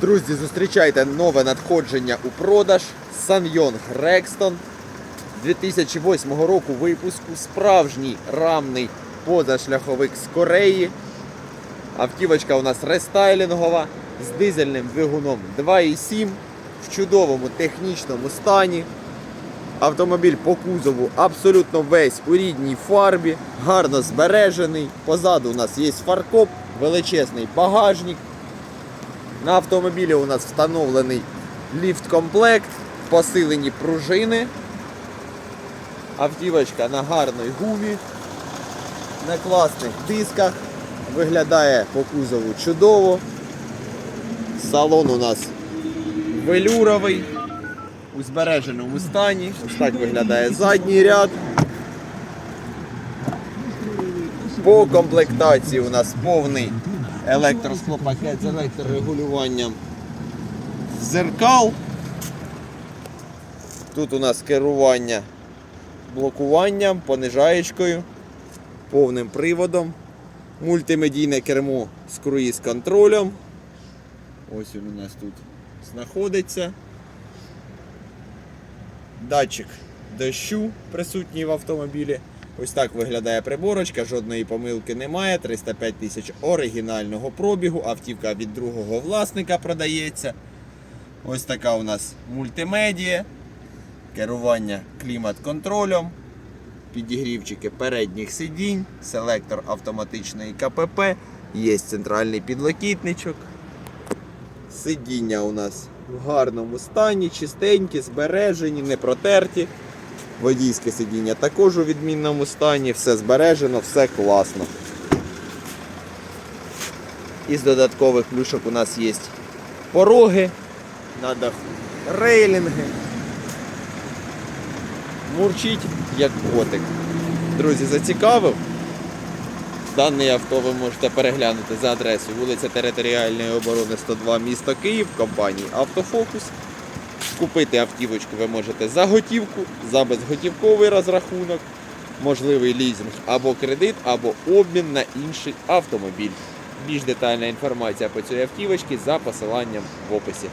Друзі, зустрічайте нове надходження у продаж Санйон Грекстон 2008 року випуску. Справжній рамний позашляховик з Кореї. Автівочка у нас рестайлінгова з дизельним двигуном 2.7 в чудовому технічному стані. Автомобіль по кузову абсолютно весь у рідній фарбі, гарно збережений. Позаду у нас є фаркоп, величезний багажник. На автомобілі у нас встановлений ліфт-комплект, посилені пружини. Автівочка на гарній гумі, на класних дисках. Виглядає по кузову чудово. Салон у нас велюровий, у збереженому стані. Ось так виглядає задній ряд. По комплектації у нас повний електросклопакет з електрорегулюванням зеркал. Тут у нас керування блокуванням, понижаєчкою, повним приводом, мультимедійне кермо з круїз-контролем. Ось він у нас тут знаходиться. Датчик дощу присутній в автомобілі. Ось так виглядає приборочка, жодної помилки немає. 305 тисяч оригінального пробігу. Автівка від другого власника продається. Ось така у нас мультимедія, керування клімат-контролем, підігрівчики передніх сидінь, селектор автоматичної КПП, є центральний підлокітничок. Сидіння у нас в гарному стані, чистенькі, збережені, не протерті. Водійське сидіння також у відмінному стані, все збережено, все класно. Із додаткових плюшок у нас є пороги на даху, рейлінги. Мурчить як котик. Друзі, зацікавив? Дане авто ви можете переглянути за адресою вулиця Територіальної оборони 102 місто Київ, компанії Автофокус. Купити автівочку ви можете за готівку, за безготівковий розрахунок, можливий лізинг або кредит, або обмін на інший автомобіль. Більш детальна інформація по цій автівочці за посиланням в описі.